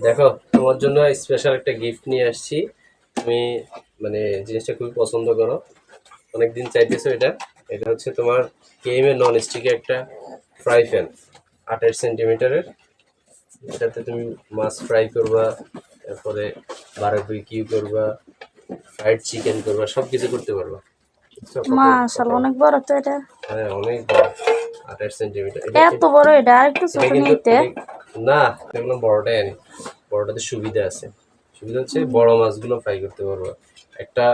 দেখো তোমার জন্য স্পেশাল একটা গিফট নিয়ে আসছি। তুমি মানে জিনিসটা খুবই পছন্দ করো। অনেকদিন চাইতেছো এটা। এটা হচ্ছে তোমার কেএম এর নন স্টিকের একটা ফ্রাই প্যান আঠাশ সেন্টিমিটারের এটাতে তুমি মাছ ফ্রাই করবা তারপরে বারবিকিউ করবা ফ্রাইড চিকেন করবা সব কিছু করতে পারবা। মাশাআল্লাহ অনেক বড় তো এটা। হ্যাঁ অনেক বড় আঠাশ সেন্টিমিটার এত বড় এটা আর একটু ছোট নিতে। না এগুলো বড়টাই আনি। বড়টাতে সুবিধা আছে। সুবিধা হচ্ছে বড় মাছগুলো ফ্রাই করতে পারব। একটা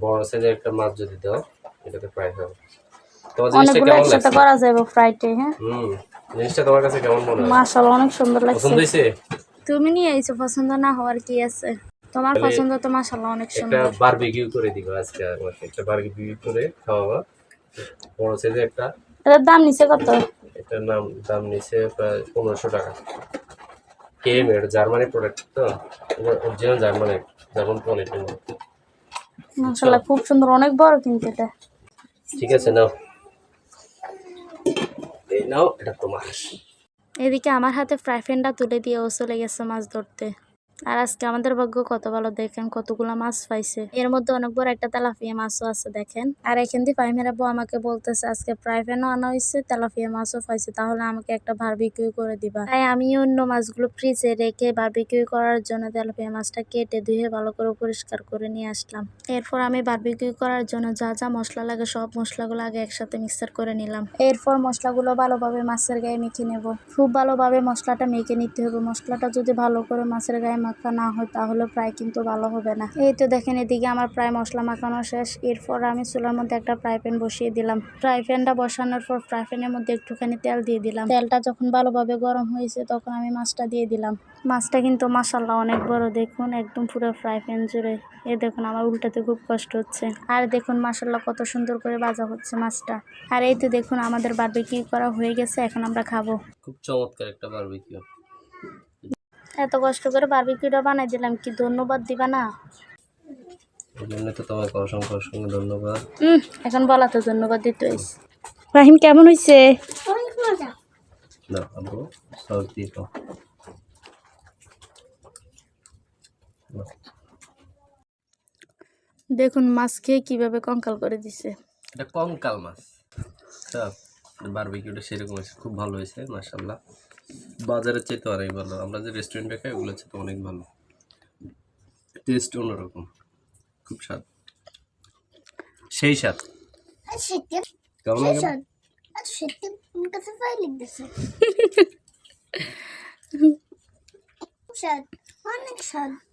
বড় সাইজের একটা মাছ যদি দাও এটাতে ফ্রাই হবে। তোমার জিনিসটা কেমন একসাথে লাগছে? করা যাবে ফ্রাইডে হ্যাঁ? হুম জিনিসটা তোমার কাছে কেমন মনে হয়? মাশাআল্লাহ অনেক সুন্দর লাগছে। পছন্দ হয়েছে? তুমি নিয়ে আইছো পছন্দ না হওয়ার কি আছে? তোমার পছন্দ তো মাশাআল্লাহ অনেক একটা সুন্দর। বারবিকিউ করে দিবা আজকে আমাকে। একটা বারবিকিউ করে খাওয়াবা। বড় সাইজের একটা দাম নিচে কত? এটার নাম দাম নিছে প্রায় পনেরোশো টাকা। কেএম এটা জার্মানি প্রোডাক্ট তো অরিজিনাল জার্মানি জার্মান কোয়ালিটির মাশাআল্লাহ খুব সুন্দর অনেক বড় কিন্তু এটা। ঠিক আছে নাও। এই নাও এটা তোমার। এদিকে আমার হাতে ফ্রাই প্যানটা তুলে দিয়ে ও চলে গেছে মাছ ধরতে। আর আজকে আমাদের ভাগ্য কত ভালো দেখেন, কতগুলো মাছ পাইছে। এর মধ্যে অনেক বড় একটা তেলাপিয়া মাছও আছে দেখেন। আর এখান দিয়ে ফাইমের আব্বু আমাকে বলতেছে, আজকে প্রায় প্যানও আনা হয়েছে তেলাপিয়া মাছও পাইছে, তাহলে আমাকে একটা বারবিকিউ করে দিবা। তাই আমি অন্য মাছগুলো ফ্রিজে রেখে বারবিকিউ করার জন্য তেলাপিয়া মাছটা কেটে ধুয়ে ভালো করে পরিষ্কার করে নিয়ে আসলাম। এরপর আমি বারবিকিউ করার জন্য যা যা মশলা লাগে, সব মশলাগুলো আগে একসাথে মিক্সার করে নিলাম। এরপর মশলাগুলো ভালোভাবে মাছের গায়ে মেখে নেব। খুব ভালোভাবে মশলাটা মেখে নিতে হবে। মশলাটা যদি ভালো করে মাছের গায়ে মাখা না হয় তাহলে প্রায় কিন্তু ভালো হবে না। এই তো দেখেন এদিকে আমার প্রায় মশলা মাখানো শেষ। এরপর আমি চুলার মধ্যে একটা ফ্রাই প্যান বসিয়ে দিলাম। ফ্রাই প্যানটা বসানোর পর ফ্রাই প্যানের মধ্যে একটুখানি তেল দিয়ে দিলাম। তেলটা যখন ভালোভাবে গরম হয়েছে তখন আমি মাছটা দিয়ে দিলাম। মাছটা কিন্তু মাসাল্লাহ অনেক বড়। দেখুন একদম পুরো ফ্রাই প্যান জুড়ে। এ দেখুন আমার উল্টাতে খুব কষ্ট হচ্ছে। আর দেখুন মাসাল্লাহ কত সুন্দর করে ভাজা হচ্ছে মাছটা। আর এই তো দেখুন আমাদের বারবিকিউ করা হয়ে গেছে। এখন আমরা খাব। খুব চমৎকার একটা বারবিকিউ এত কষ্ট করে বারবিকিউটা বানাই দিলাম কি ধন্যবাদ দিবা না? তো তোমাকে অসংখ্য অসংখ্য ধন্যবাদ। উম, এখন বলা তো ধন্যবাদ দিতে হয়েছে রাহিম কেমন হয়েছে আব্বু দিয়ে দেখুন মাছ খেয়ে কীভাবে কঙ্কাল করে দিছে। এটা কঙ্কাল মাছ। বারবিকিউটা সেরকম হয়েছে খুব ভালো হয়েছে মাশাল্লাহ বাজারের চাইতে অনেক ভালো। আমরা যে রেস্টুরেন্টে খাই ওগুলো চাইতে অনেক ভালো। টেস্ট অন্যরকম। খুব স্বাদ। সেই স্বাদ। কেমন লাগে? অনেক স্বাদ।